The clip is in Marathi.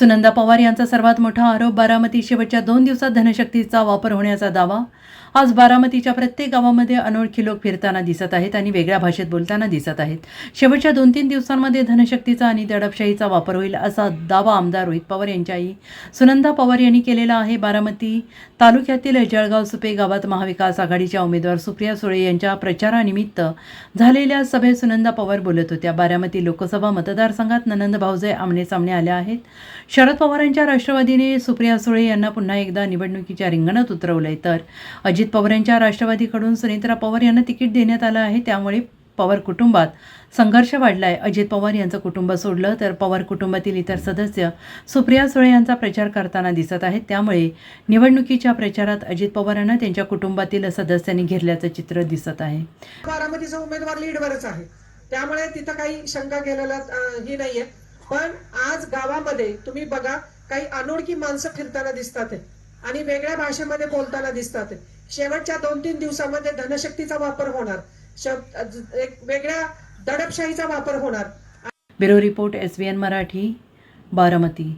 सुनंदा पवार यांचा सर्वात मोठा आरोप बारामती शेवटच्या दोन दिवसात धनशक्तीचा वापर होण्याचा दावा. आज बारामतीच्या प्रत्येक गावामध्ये अनोळखी लोक फिरताना दिसत आहेत आणि वेगळ्या भाषेत बोलताना दिसत आहेत. शेवटच्या दोन तीन दिवसांमध्ये धनशक्तीचा आणि दडपशाहीचा वापर होईल असा दावा आमदार रोहित पवार यांच्या आई सुनंदा पवार यांनी केलेला आहे बारामती तालुक्यातील जळगाव सुपे गावात महाविकास आघाडीच्या उमेदवार सुप्रिया सुळे यांच्या प्रचारानिमित्त झालेल्या सभेत सुनंदा पवार बोलत होत्या. बारामती लोकसभा मतदारसंघात ननंद भाऊजे आमने सामने आल्या आहेत. शरद पवारांच्या राष्ट्रवादीने सुप्रिया सुळे यांना पुन्हा एकदा निवडणुकीच्या रिंगणात उतरवलंय. तर अजित पवारांच्या राष्ट्रवादीकडून सुनेत्रा पवार यांना तिकीट देण्यात आलं आहे. त्यामुळे पवार कुटुंबात संघर्ष वाढलाय. अजित पवार यांचं कुटुंब सोडलं तर पवार कुटुंबातील इतर सदस्य सुप्रिया सुळे यांचा प्रचार करताना दिसत आहेत. त्यामुळे निवडणुकीच्या प्रचारात अजित पवारांना त्यांच्या कुटुंबातील सदस्यांनी घेरल्याचं चित्र दिसत आहे. बारामतीचा उमेदवार लीडवरच आहे. त्यामुळे तिथं काही शंका केलेला ही नाहीये. पण आज गावामध्ये तुम्ही बघा काही अनोळखी माणसं फिरताना दिसतात आणि वेगळ्या भाषेमध्ये बोलताना दिसतात शेवटच्या दोन तीन दिवसामध्ये धनशक्तीचा वापर होणार. एक वेगळ्या दडपशाहीचा वापर होणार. Bureau report S Marathi Baramati.